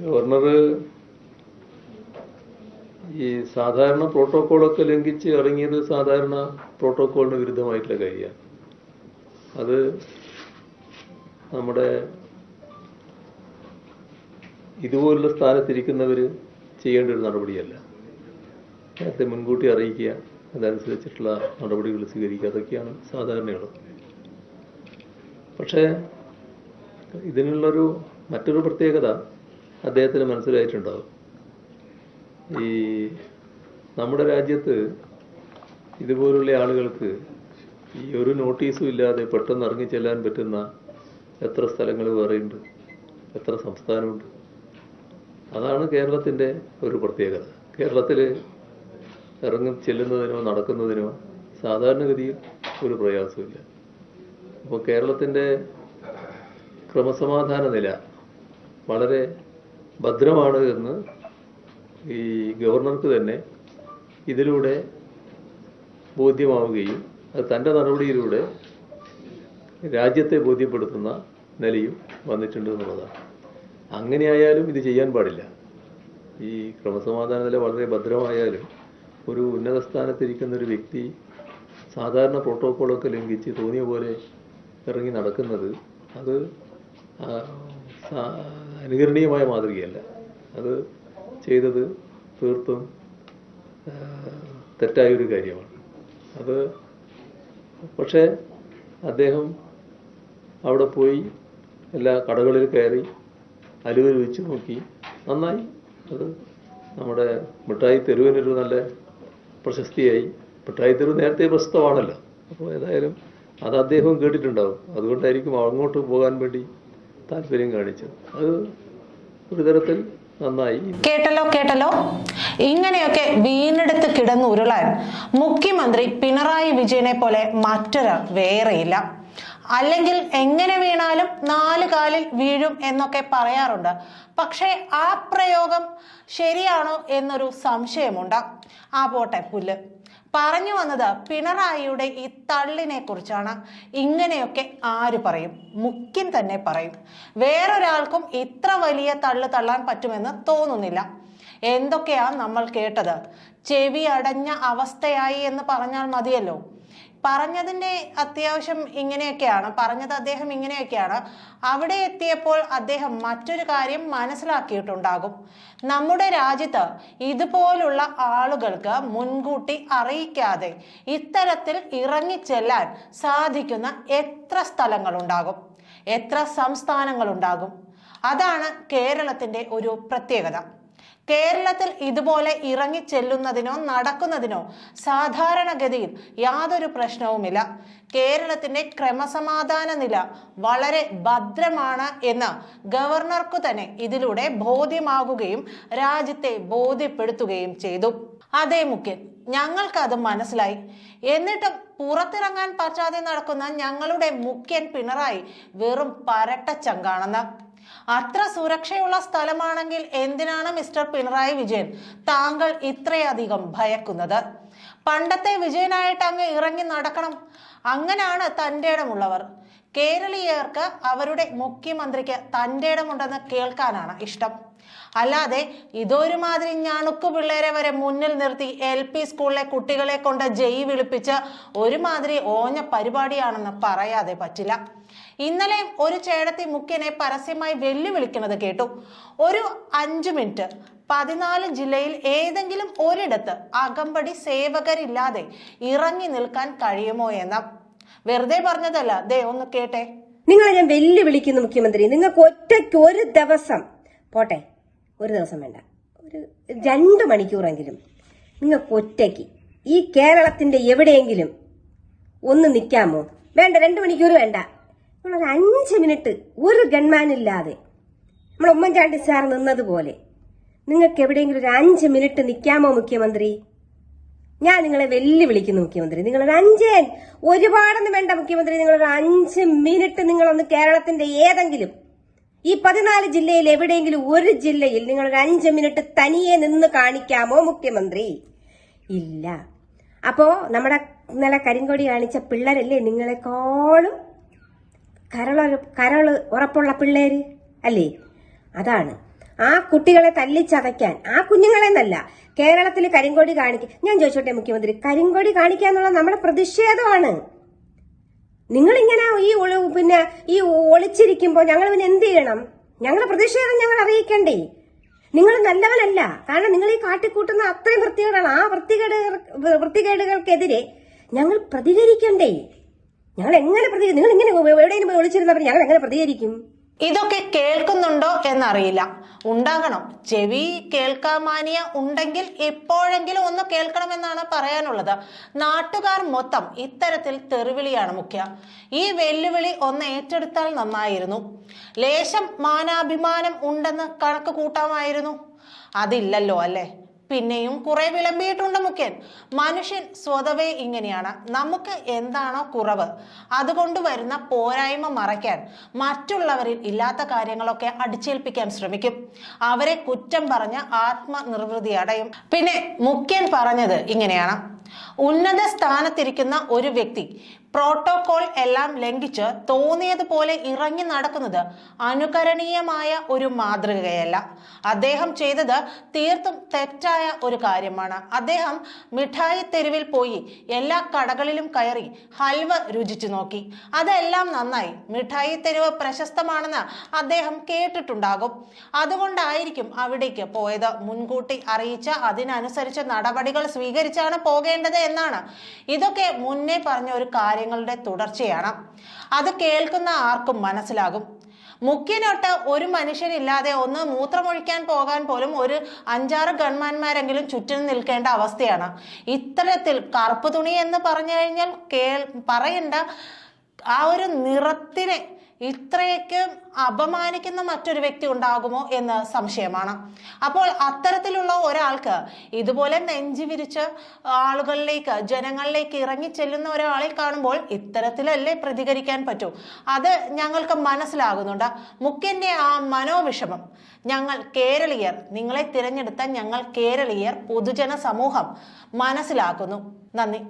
Governor ഈ സാധാരണ പ്രോട്ടോക്കോളൊക്കെ ലംഘിച്ച് ഇറങ്ങിയത് സാധാരണ പ്രോട്ടോക്കോളിന് വിരുദ്ധമായിട്ടുള്ള കാര്യമാണ്. അത് നമ്മുടെ ഇതുപോലുള്ള സ്ഥാനത്തിരിക്കുന്നവർ ചെയ്യേണ്ട ഒരു നടപടിയല്ല. നേരത്തെ മുൻകൂട്ടി അറിയിക്കുക അതനുസരിച്ചിട്ടുള്ള നടപടികൾ സ്വീകരിക്കുക അതൊക്കെയാണ് സാധാരണയുള്ളത്. പക്ഷേ ഇതിനുള്ളൊരു മറ്റൊരു പ്രത്യേകത അദ്ദേഹത്തിന് മനസ്സിലായിട്ടുണ്ടാവും. ഈ നമ്മുടെ രാജ്യത്ത് ഇതുപോലുള്ള ആളുകൾക്ക് ഈ ഒരു നോട്ടീസും ഇല്ലാതെ പെട്ടെന്ന് ഇറങ്ങി ചെല്ലാൻ പറ്റുന്ന എത്ര സ്ഥലങ്ങൾ വേറെയുണ്ട് എത്ര സംസ്ഥാനമുണ്ട്. അതാണ് കേരളത്തിന്റെ ഒരു പ്രത്യേകത. കേരളത്തിൽ ഇറങ്ങി ചെല്ലുന്നതിനോ നടക്കുന്നതിനോ സാധാരണഗതിയിൽ ഒരു പ്രയാസമില്ല അപ്പോൾ കേരളത്തിന്റെ ക്രമസമാധാന നില വളരെ ഭദ്രമാണ് എന്ന് ഈ ഗവർണർക്ക് തന്നെ ഇതിലൂടെ ബോധ്യമാവുകയും അത് തന്റെ നടപടിയിലൂടെ രാജ്യത്തെ ബോധ്യപ്പെടുത്തുന്ന നിലയും വന്നിട്ടുണ്ട് എന്നുള്ളതാണ്. അങ്ങനെയായാലും ഇത് ചെയ്യാൻ പാടില്ല. ഈ ക്രമസമാധാന നില വളരെ ഭദ്രമായാലും ഒരു ഉന്നത സ്ഥാനത്തിരിക്കുന്ന ഒരു വ്യക്തി സാധാരണ പ്രോട്ടോക്കോളൊക്കെ ലംഘിച്ച് തോന്നിയ പോലെ ഇറങ്ങി നടക്കുന്നത് അത് അനുകരണീയമായ മാതൃകയല്ല. അത് ചെയ്തത് തീർത്തും തെറ്റായൊരു കാര്യമാണ്. അത് പക്ഷേ അദ്ദേഹം അവിടെ പോയി എല്ലാ കടകളിൽ കയറി അലുവൽ വെച്ച് നോക്കി. നന്നായി. അത് നമ്മുടെ മിഠായി തെരുവിനൊരു നല്ല പ്രശസ്തിയായി. മിഠായി തെരുവ് നേരത്തെ പ്രശസ്തമാണല്ലോ. അപ്പോൾ ഏതായാലും അത് അദ്ദേഹവും കേട്ടിട്ടുണ്ടാവും. അതുകൊണ്ടായിരിക്കും അങ്ങോട്ട് പോകാൻ വേണ്ടി താല്പര്യം കാണിച്ചത്. അത് ഒരു തരത്തിൽ നന്നായി. കേട്ടല്ലോ കേട്ടല്ലോ. ഇങ്ങനെയൊക്കെ വീണെടുത്ത് കിടന്ന് ഉരുളാൻ മുഖ്യമന്ത്രി പിണറായി വിജയനെ പോലെ മറ്റൊരാൾ വേറെയില്ല. അല്ലെങ്കിൽ എങ്ങനെ വീണാലും നാല് കാലിൽ വീഴും എന്നൊക്കെ പറയാറുണ്ട്. പക്ഷേ ആ പ്രയോഗം ശരിയാണോ എന്നൊരു സംശയമുണ്ട്. ആ പോട്ടെ പുല്ല്. പറഞ്ഞു വന്നത് പിണറായിയുടെ ഈ തള്ളിനെ കുറിച്ചാണ് ഇങ്ങനെയൊക്കെ ആര് പറയും? മുഖ്യൻ തന്നെ പറയും. വേറൊരാൾക്കും ഇത്ര വലിയ തള്ളു തള്ളാൻ പറ്റുമെന്ന് തോന്നുന്നില്ല. എന്തൊക്കെയാ നമ്മൾ കേട്ടത്? ചെവി അടഞ്ഞ അവസ്ഥയായി എന്ന് പറഞ്ഞാൽ മതിയല്ലോ. പറഞ്ഞതിന്റെ അത്യാവശ്യം ഇങ്ങനെയൊക്കെയാണ് പറഞ്ഞത് അദ്ദേഹം ഇങ്ങനെയൊക്കെയാണ്. അവിടെ എത്തിയപ്പോൾ അദ്ദേഹം മറ്റൊരു കാര്യം മനസ്സിലാക്കിയിട്ടുണ്ടാകും. നമ്മുടെ രാജ്യത്ത് ഇതുപോലുള്ള ആളുകൾക്ക് മുൻകൂട്ടി അറിയിക്കാതെ ഇത്തരത്തിൽ ഇറങ്ങിച്ചെല്ലാൻ സാധിക്കുന്ന എത്ര സ്ഥലങ്ങളുണ്ടാകും? എത്ര സംസ്ഥാനങ്ങളുണ്ടാകും? അതാണ് കേരളത്തിന്റെ ഒരു പ്രത്യേകത. കേരളത്തിൽ ഇതുപോലെ ഇറങ്ങി ചെല്ലുന്നതിനോ നടക്കുന്നതിനോ സാധാരണഗതിയിൽ യാതൊരു പ്രശ്നവുമില്ല. കേരളത്തിന്റെ ക്രമസമാധാന നില വളരെ ഭദ്രമാണ് എന്ന് ഗവർണർക്കു തന്നെ ഇതിലൂടെ ബോധ്യമാകുകയും രാജ്യത്തെ ബോധ്യപ്പെടുത്തുകയും ചെയ്തു. അതേ മുഖ്യൻ ഞങ്ങൾക്കത് മനസ്സിലായി. എന്നിട്ടും പുറത്തിറങ്ങാൻ പറ്റാതെ നടക്കുന്ന ഞങ്ങളുടെ മുഖ്യൻ പിണറായി വെറും പരട്ട ചങ്കാണെന്ന് അത്ര സുരക്ഷയുള്ള സ്ഥലമാണെങ്കിൽ എന്തിനാണ് മിസ്റ്റർ പിണറായി വിജയൻ താങ്കൾ ഇത്രയധികം ഭയക്കുന്നത്? പണ്ടത്തെ വിജയനായിട്ട് അങ്ങ് ഇറങ്ങി നടക്കണം. അങ്ങനെയാണ് തന്റെ ഇടമുള്ളവർ. കേരളീയർക്ക് അവരുടെ മുഖ്യമന്ത്രിക്ക് തന്റെ ഇടമുണ്ടെന്ന് കേൾക്കാനാണ് ഇഷ്ടം. അല്ലാതെ ഇതൊരുമാതിരി ഞണുക്കു പിള്ളേരെ വരെ മുന്നിൽ നിർത്തി എൽ പി സ്കൂളിലെ കുട്ടികളെ കൊണ്ട് ജയി വിളിപ്പിച്ച് ഒരുമാതിരി ഓഞ്ഞ പരിപാടിയാണെന്ന് പറയാതെ പറ്റില്ല. ഇന്നലെ ഒരു ചേടത്തി മുഖ്യനെ പരസ്യമായി വെല്ലുവിളിക്കുന്നത് കേട്ടു. ഒരു അഞ്ചു മിനിറ്റ്. പതിനാല് ജില്ലയിൽ ഏതെങ്കിലും ഒരിടത്ത് അകമ്പടി സേവകരില്ലാതെ ഇറങ്ങി നിൽക്കാൻ കഴിയുമോ എന്ന. വെറുതെ പറഞ്ഞതല്ല. ദേ ഒന്ന് കേട്ടെ. നിങ്ങളെ ഞാൻ വെല്ലുവിളിക്കുന്നു മുഖ്യമന്ത്രി. നിങ്ങൾക്ക് ഒറ്റയ്ക്ക് ഒരു ദിവസം പോട്ടെ. ഒരു ദിവസം വേണ്ട. ഒരു രണ്ട് മണിക്കൂറെങ്കിലും നിങ്ങൾക്ക് ഒറ്റയ്ക്ക് ഈ കേരളത്തിന്റെ എവിടെയെങ്കിലും ഒന്ന് നിൽക്കാമോ? വേണ്ട രണ്ട് മണിക്കൂർ വേണ്ട. നിങ്ങളൊരു അഞ്ച് മിനിറ്റ് ഒരു ഗൺമാൻ ഇല്ലാതെ നമ്മൾ ഉമ്മൻചാണ്ടി സാർ നിന്നതുപോലെ നിങ്ങൾക്ക് എവിടെയെങ്കിലും ഒരു അഞ്ച് മിനിറ്റ് നിൽക്കാമോ മുഖ്യമന്ത്രി? ഞാൻ നിങ്ങളെ വെല്ലുവിളിക്കുന്നു മുഖ്യമന്ത്രി. നിങ്ങളൊരു അഞ്ച് ഒരുപാടൊന്നും വേണ്ട മുഖ്യമന്ത്രി. നിങ്ങളൊരു അഞ്ച് മിനിറ്റ് നിങ്ങളൊന്ന് കേരളത്തിന്റെ ഏതെങ്കിലും ഈ പതിനാല് ജില്ലയിൽ എവിടെയെങ്കിലും ഒരു ജില്ലയിൽ നിങ്ങൾ ഒരു അഞ്ച് മിനിറ്റ് തനിയെ നിന്ന് കാണിക്കാമോ മുഖ്യമന്ത്രി? ഇല്ല. അപ്പോ നമ്മുടെ ഇന്നലെ കരിങ്കൊടി കാണിച്ച പിള്ളേരല്ലേ നിങ്ങളെക്കാളും കരള കരൾ ഉറപ്പുള്ള പിള്ളേര് അല്ലേ? അതാണ്. ആ കുട്ടികളെ തല്ലിച്ചതയ്ക്കാൻ ആ കുഞ്ഞുങ്ങളെ നല്ല കേരളത്തിൽ കരിങ്കൊടി കാണിക്കുക ഞാൻ ചോദിച്ചോട്ടെ മുഖ്യമന്ത്രി കരിങ്കോടി കാണിക്കുക എന്നുള്ളത് നമ്മുടെ പ്രതിഷേധമാണ്. നിങ്ങളിങ്ങനെ ഈ പിന്നെ ഈ ഒളിച്ചിരിക്കുമ്പോൾ ഞങ്ങൾ പിന്നെ എന്ത് ചെയ്യണം? ഞങ്ങളുടെ പ്രതിഷേധം ഞങ്ങൾ അറിയിക്കണ്ടേ? നിങ്ങൾ നല്ലവനല്ല കാരണം നിങ്ങൾ ഈ കാട്ടിക്കൂട്ടുന്ന അത്രയും വൃത്തികേടാണ് ആ വൃത്തികേട് വൃത്തികേടുകൾക്കെതിരെ ഞങ്ങൾ പ്രതികരിക്കണ്ടേ? ഞങ്ങൾ എങ്ങനെ പ്രതി നിങ്ങൾ ഇങ്ങനെ എവിടെയെങ്കിലും പോയി ഒളിച്ചിരുന്നപ്പോൾ ഞങ്ങൾ എങ്ങനെ പ്രതികരിക്കും? ഇതൊക്കെ കേൾക്കുന്നുണ്ടോ എന്നറിയില്ല. ഉണ്ടാകണം. ചെവി കേൾക്കാമാനിയ ഉണ്ടെങ്കിൽ എപ്പോഴെങ്കിലും ഒന്ന് കേൾക്കണമെന്നാണ് പറയാനുള്ളത്. നാട്ടുകാർ മൊത്തം ഇത്തരത്തിൽ തെറിവിളിയാണ് മുഖ്യ. ഈ വെല്ലുവിളി ഒന്ന് ഏറ്റെടുത്താൽ നന്നായിരുന്നു. ലേശം മാനാഭിമാനം ഉണ്ടെന്ന് കണക്ക് കൂട്ടാമായിരുന്നു. അതില്ലല്ലോ അല്ലേ? പിന്നെയും കുറെ വിളമ്പിയിട്ടുണ്ട് മുഖ്യൻ. മനുഷ്യൻ സ്വതവേ ഇങ്ങനെയാണ്. നമുക്ക് എന്താണോ കുറവ്. അതുകൊണ്ട് വരുന്ന പോരായ്മ മറയ്ക്കാൻ മറ്റുള്ളവരിൽ ഇല്ലാത്ത കാര്യങ്ങളൊക്കെ അടിച്ചേൽപ്പിക്കാൻ ശ്രമിക്കും. അവരെ കുറ്റം പറഞ്ഞ് ആത്മനിർവൃതി അടയും. പിന്നെ മുഖ്യൻ പറഞ്ഞത് ഇങ്ങനെയാണ്. ഉന്നത സ്ഥാനത്തിരിക്കുന്ന ഒരു വ്യക്തി പ്രോട്ടോകോൾ എല്ലാം ലംഘിച്ച് തോന്നിയതുപോലെ ഇറങ്ങി നടക്കുന്നത് അനുകരണീയമായ ഒരു മാതൃകയല്ല. അദ്ദേഹം ചെയ്തത് തീർത്തും തെറ്റായ ഒരു കാര്യമാണ്. അദ്ദേഹം മിഠായി തെരുവിൽ പോയി എല്ലാ കടകളിലും കയറി ഹൽവ രുചിച്ചു നോക്കി. അതെല്ലാം നന്നായി. മിഠായി തെരുവ് പ്രശസ്തമാണെന്ന് അദ്ദേഹം കേട്ടിട്ടുണ്ടാകും. അതുകൊണ്ടായിരിക്കും അവിടേക്ക് പോയത്. മുൻകൂട്ടി അറിയിച്ച അതിനനുസരിച്ച് നടപടികൾ സ്വീകരിച്ചാണ് പോകേണ്ടത് എന്നാണ്. ഇതൊക്കെ മുന്നേ പറഞ്ഞ ഒരു കാര്യങ്ങളുടെ തുടർച്ചയാണ്. അത് കേൾക്കുന്ന ആർക്കും മനസ്സിലാകും. മുഖ്യനൊട്ട് ഒരു മനുഷ്യനില്ലാതെ ഒന്ന് മൂത്രമൊഴിക്കാൻ പോകാൻ പോലും ഒരു അഞ്ചാറ് ഗൺമാന്മാരെങ്കിലും ചുറ്റിനും നിൽക്കേണ്ട അവസ്ഥയാണ്. ഇത്തരത്തിൽ കറുപ്പ് തുണി എന്ന് പറഞ്ഞു കഴിഞ്ഞാൽ കേൾ പറയേണ്ട ആ ഒരു നിറത്തിനെ ഇത്രയൊക്കെ അപമാനിക്കുന്ന മറ്റൊരു വ്യക്തി ഉണ്ടാകുമോ എന്ന് സംശയമാണ്. അപ്പോൾ അത്തരത്തിലുള്ള ഒരാൾക്ക് ഇതുപോലെ നെഞ്ചി വിരിച്ച് ആളുകളിലേക്ക് ജനങ്ങളിലേക്ക് ഇറങ്ങി ചെല്ലുന്ന ഒരാളെ കാണുമ്പോൾ ഇത്തരത്തിലല്ലേ പ്രതികരിക്കാൻ പറ്റൂ? അത് ഞങ്ങൾക്ക് മനസ്സിലാകുന്നുണ്ട്. മുഖ്യന്റെ ആ മനോവിഷമം ഞങ്ങൾ കേരളീയർ നിങ്ങളെ തിരഞ്ഞെടുത്ത ഞങ്ങൾ കേരളീയർ പൊതുജന സമൂഹം മനസ്സിലാക്കുന്നു. നന്ദി.